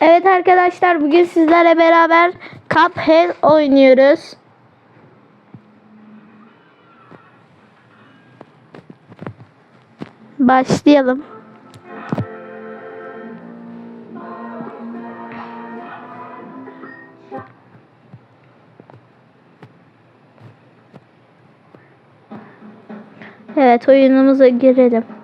Evet arkadaşlar bugün sizlerle beraber Cuphead oynuyoruz. Başlayalım. Evet oyunumuza girelim.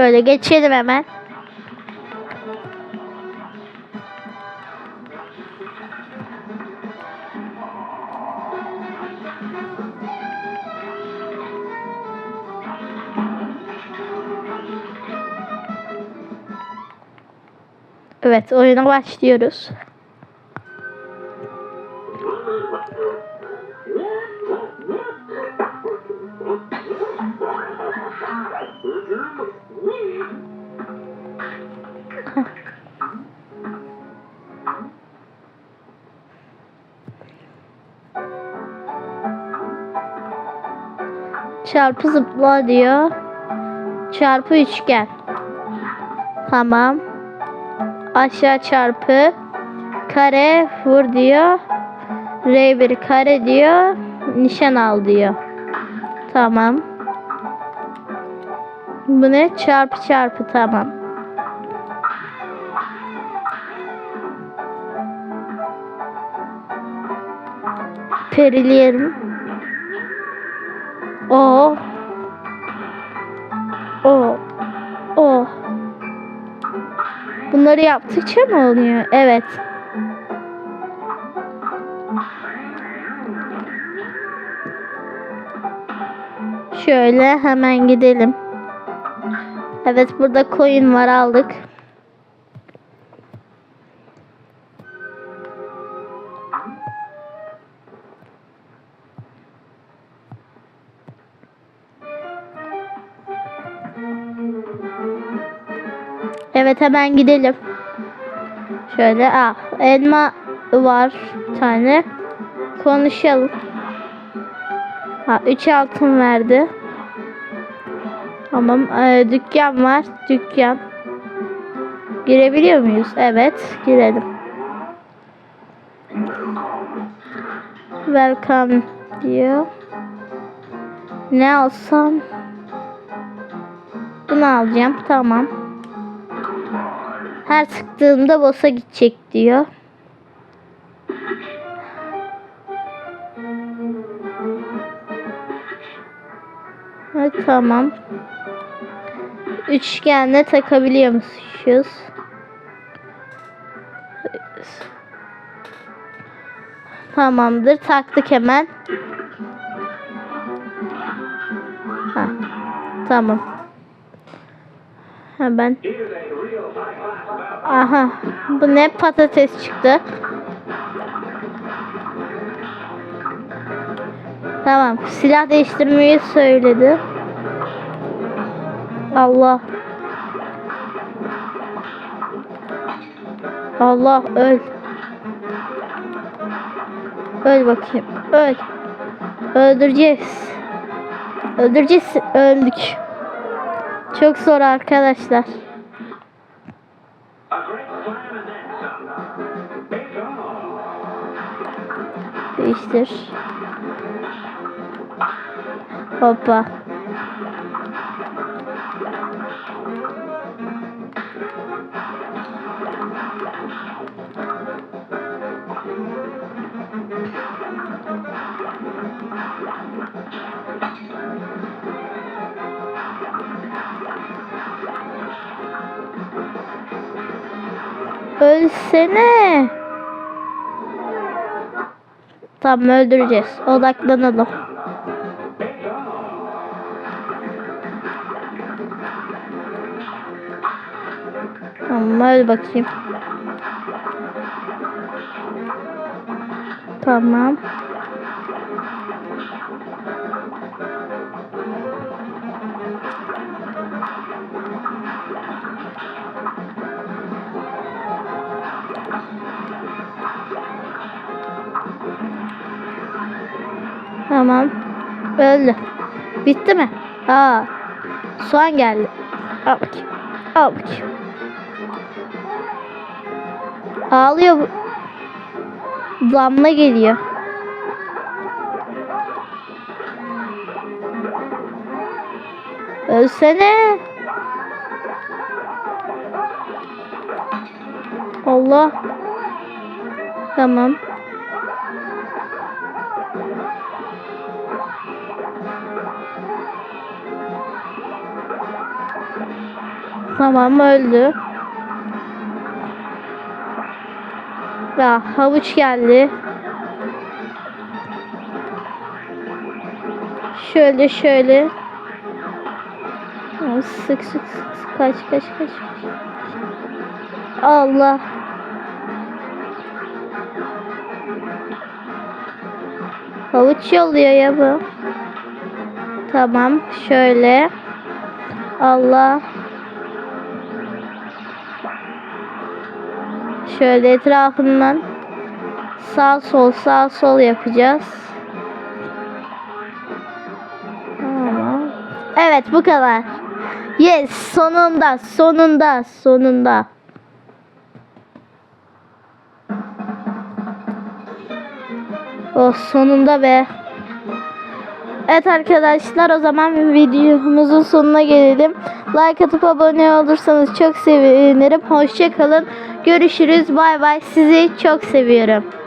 Şöyle geçelim hemen. Evet oyuna başlıyoruz. Çarpı zıpla diyor. Çarpı üçgen. Tamam. Aşağı çarpı. Kare vur diyor. R1 kare diyor. Nişan al diyor. Tamam. Bu ne? Çarpı çarpı tamam. Perileyelim. O. O. O. Bunları yaptıkça mı oluyor? Evet. Şöyle hemen gidelim. Evet burada coin var aldık. Evet hemen gidelim. Şöyle ah elma var tane. Konuşalım. Ha 3 altın verdi. Tamam ee, dükkan var. Dükkan. Girebiliyor muyuz? Evet girelim. Welcome diyor. Ne alsam? Bunu alacağım. Tamam. Her sıktığımda boss'a gidecek diyor. Evet, tamam. Üçgenle takabiliyormuşuz. Tamamdır. Taktık hemen. Ha, tamam. Hemen. Aha. Bu ne patates çıktı. Tamam. Silah değiştirmeyi söyledi. Allah. Allah öl. Öl bakayım. Öl. Öldüreceğiz. Öldüreceğiz. Öldük. Çok zor arkadaşlar. Değiştir. Hoppa. Ölsene. Tamam öldüreceğiz. Odaklanalım. Tamam öl bakayım. Tamam. Tamam. Öldü. Bitti mi? Aa. Soğan geldi. Al bakayım. Al bakayım. Ağlıyor bu. Damla geliyor. Ölsene. Allah. Tamam. Tamam öldü. Ya havuç geldi. Şöyle şöyle. Sık sık sık sık. kaç kaç. kaç. Allah. Havuç yolluyor ya bu. Tamam şöyle. Allah. Şöyle etrafından sağ sol sağ sol yapacağız. Evet bu kadar. Yes sonunda sonunda sonunda. Oh sonunda be. Evet arkadaşlar o zaman videomuzun sonuna gelelim. Like atıp abone olursanız çok sevinirim. Hoşçakalın. Görüşürüz. Bay bay. Sizi çok seviyorum.